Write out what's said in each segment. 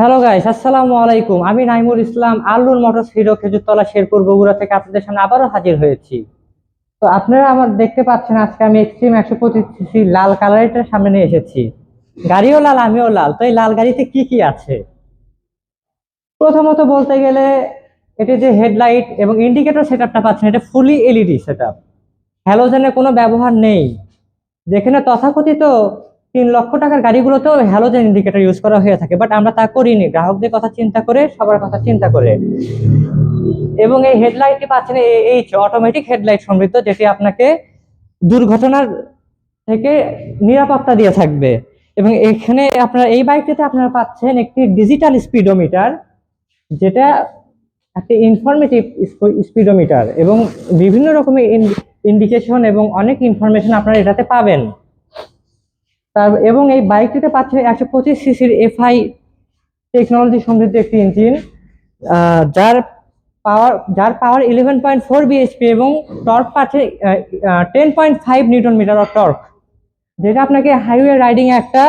Hello guys, আসসালামু আলাইকুম। আমি নাইমুল ইসলাম আল্লুর মোটরস হিরো খেজুরতলা শেরপুর বগুড়া থেকে আপনাদের সামনে আবারও হাজির হয়েছি। তো আপনারা আমার দেখতে পাচ্ছেন আজকে আমি এক্সট্রিম একশো পঁচিশ সিসি লাল কালারটার সামনে নিয়ে এসেছি। গাড়িও লাল, আমিও লাল। তো এই লাল গাড়িতে কি কি আছে? প্রথমত বলতে গেলে, এটি যে হেডলাইট এবং ইন্ডিকেটর সেটআপটা পাচ্ছেন, এটা ফুলি এলইডি সেটআপ। হ্যালোজেনের কোনো ব্যবহার নেই। যেখানে তথাকথিত তিন লক্ষ টাকার গাড়িগুলোতেও হ্যালোজেন ইন্ডিকেটর ইউজ করা হয়ে থাকে বাট আমরা তা করিনি। গ্রাহকদের কথা চিন্তা করে, সবার কথা চিন্তা করে। এবং এই হেডলাইটটি পাচ্ছেন এইচ অটোমেটিক হেডলাইট সমৃদ্ধ, যেটি আপনাকে দুর্ঘটনার থেকে নিরাপত্তা দিয়ে থাকবে। এবং এখানে আপনারা, এই বাইকটিতে আপনারা পাচ্ছেন একটি ডিজিটাল স্পিডোমিটার যেটা একটি ইনফরমেটিভ স্পিডোমিটার এবং বিভিন্ন রকমের ইন্ডিকেশন এবং অনেক ইনফরমেশন আপনারা এটাতে পাবেন। তার এবং এই বাইকটিতে পাচ্ছেন একশো পঁচিশ সিসির এফআই টেকনোলজি সমৃদ্ধ একটি ইঞ্জিন যার পাওয়ার যার power eleven point four BHP এবং টর্ক পাচ্ছে ten point five newton metre of torque, যেটা আপনাকে হাইওয়ে রাইডিং একটা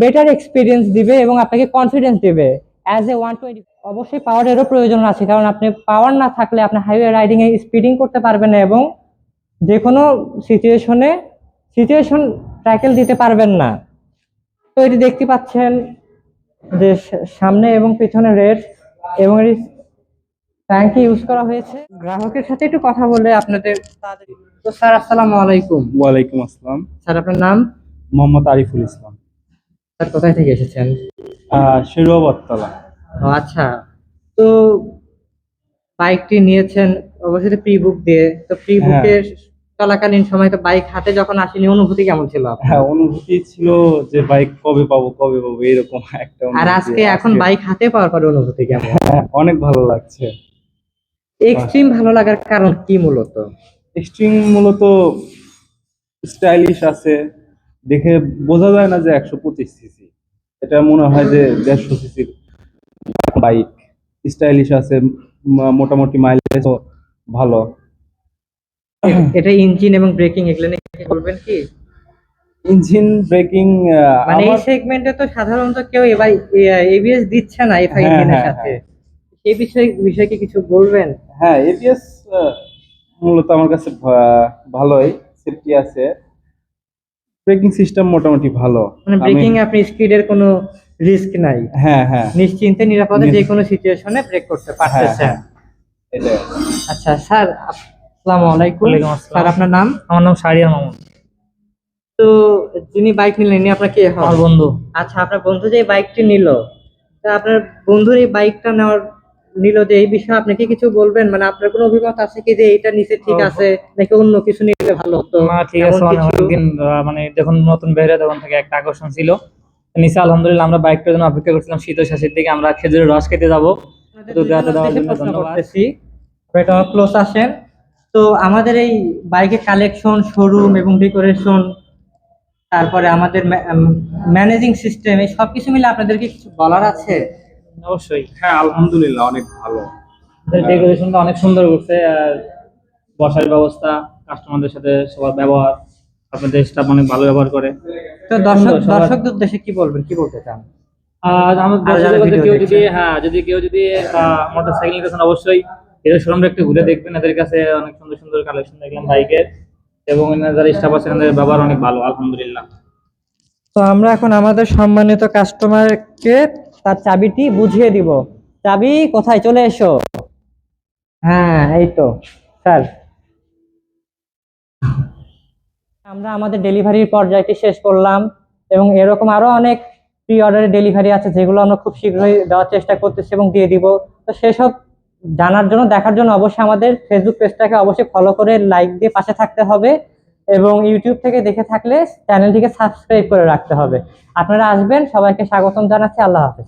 বেটার এক্সপিরিয়েন্স দিবে এবং আপনাকে কনফিডেন্স দিবে। অ্যাজ এ ওয়ান টোয়েন্টি অবশ্যই পাওয়ারেরও প্রয়োজন আছে, কারণ আপনি পাওয়ার না থাকলে আপনি হাইওয়ে রাইডিংয়ে স্পিডিং করতে পারবেন না এবং যে কোনো সিচুয়েশনে সিচুয়েশন ট্যাকেল দিতে পারবেন না। তো এটি দেখতে পাচ্ছেন যে সামনে এবং পিছনে রেড এবং এটি ট্যাঙ্কি ইউজ করা হয়েছে। গ্রাহকের সাথে একটু কথা বলে আপনাদের তো স্যার আসসালামু আলাইকুম। ওয়ালাইকুম আসসালাম। স্যার আপনার নাম? মোহাম্মদ আরিফুল ইসলাম। স্যার কোথায় থেকে এসেছেন? শেরুয়া বটতলা ও আচ্ছা। তো বাইকটি নিয়েছেন অবশ্যই প্রি বুক দিয়ে। তো প্রি বুকে চলাকালীন সময় তো বাইক হাতে যখন আসেনি অনুভূতি কেমন ছিল হ্যাঁ অনুভূতি ছিল যে বাইক কবে পাবো কবে পাবো এরকম একটা আর আজকে এখন বাইক হাতে পাওয়ার পরে অনুভূতি কেমন? হ্যাঁ, অনেক ভালো লাগছে। এক্সট্রিম ভালো লাগার কারণ কি মূলত? এক্সট্রিম মূলত স্টাইলিশ আছে। দেখে বোঝা যায় না যে একশো পঁচিশ সিসি এটা মনে হয় যে দেড়শো সিসির বাইক স্টাইলিশ আছে মোটামুটি মাইলেজও ভালো। এটা ইঞ্জিন এবং ব্রেকিং এগুলো নিয়ে বলবেন কি? ইঞ্জিন ব্রেকিং মানে এই সেগমেন্টে তো সাধারণত কেউ এবার এবিএস দিচ্ছে না এফআই হ্যাঁ, ইঞ্জিনের হ্যাঁ, সাথে। এই বিষয়ে বিষয়ে কি কিছু বলবেন? হ্যাঁ এবিএস মূলত আমার কাছে ভালোই সেফটি আছে। ব্রেকিং সিস্টেম মোটামুটি ভালো। মানে ব্রেকিং আপনি স্পিডের কোনো রিস্ক নাই। হ্যাঁ হ্যাঁ। নিশ্চিন্তে নিরাপদে যে কোনো সিচুয়েশনে ব্রেক করতে হ্যাঁ পারতেছেন। হ্যাঁ। আচ্ছা স্যার আসসালামু আলাইকুম। স্যার আপনার নাম? আমার নাম মামুন। তো যিনি বাইক নিলেন ইনি আপনার কে আমার বন্ধু। আচ্ছা আপনার বন্ধু যে বাইকটি নিল তা আপনার বন্ধুর এই বাইকটা নেওয়ার নিল যে এই বিষয়ে আপনি কি কিছু বলবেন? মানে আপনার কোনো অভিমত আছে কি যে এইটা নিচে ঠিক আছে নাকি অন্য কিছু নিলে ভালো হতো? না ঠিক আছে মানে অনেকদিন মানে যখন নতুন বেরিয়ে তখন থেকে একটা আকর্ষণ ছিল। নিচে আলহামদুলিল্লাহ আমরা বাইকটার জন্য অপেক্ষা করছিলাম শীত ও শেষের দিকে। আমরা খেজুরের রস খেতে যাব। ধন্যবাদ। এটা ক্লোজ আসেন। তো আমাদের এই বাইকের কালেকশন শোরুম এবং ডেকোরেশন তারপরে আমাদের ম্যানেজিং সিস্টেম এই সবকিছু মিলে আপনাদেরকে কিছু বলার আছে? অবশ্যই। হ্যাঁ আলহামদুলিল্লাহ অনেক ভালো। ডেকোরেশনটা অনেক সুন্দর করছে আর বসার ব্যবস্থা কাস্টমারদের সাথে সবার ব্যবহার আপনাদের স্টাফ অনেক ভালো ব্যবহার করে। তো দর্শক দর্শকদের উদ্দেশ্যে কি বলবেন কি বলতে চান? আর video কেউ যদি হ্যাঁ যদি কেউ যদি মোটর সাইকেল অবশ্যই এদের শোরুমটা একটু ঘুরে দেখবেন, এদের কাছে অনেক সুন্দর সুন্দর কালেকশন দেখলাম বাইকের এবং যারা স্টাফ আছেন, এদের ব্যবহার অনেক ভালো, আলহামদুলিল্লাহ। তো আমরা এখন আমাদের সম্মানিত কাস্টমারকে তার চাবিটি বুঝিয়ে দিব। চাবি, কোথায়? চলে এসো। হ্যাঁ এই তো, স্যার। আমরা আমাদের ডেলিভারির পর্যায়টি শেষ করলাম এবং এরকম আরও অনেক প্রি অর্ডারের ডেলিভারি আছে যেগুলো আমরা খুব শীঘ্রই দেওয়ার চেষ্টা করতেছি এবং দিয়ে দিব। তো সেসব জানার জন্য, দেখার জন্য অবশ্যই আমাদের ফেসবুক পেজটাকে অবশ্যই ফলো করে লাইক দিয়ে পাশে থাকতে হবে এবং ইউটিউব থেকে দেখে থাকলে চ্যানেলটিকে সাবস্ক্রাইব করে রাখতে হবে। আপনারা আসবেন, সবাইকে স্বাগতম জানাচ্ছি, আল্লাহ হাফেজ।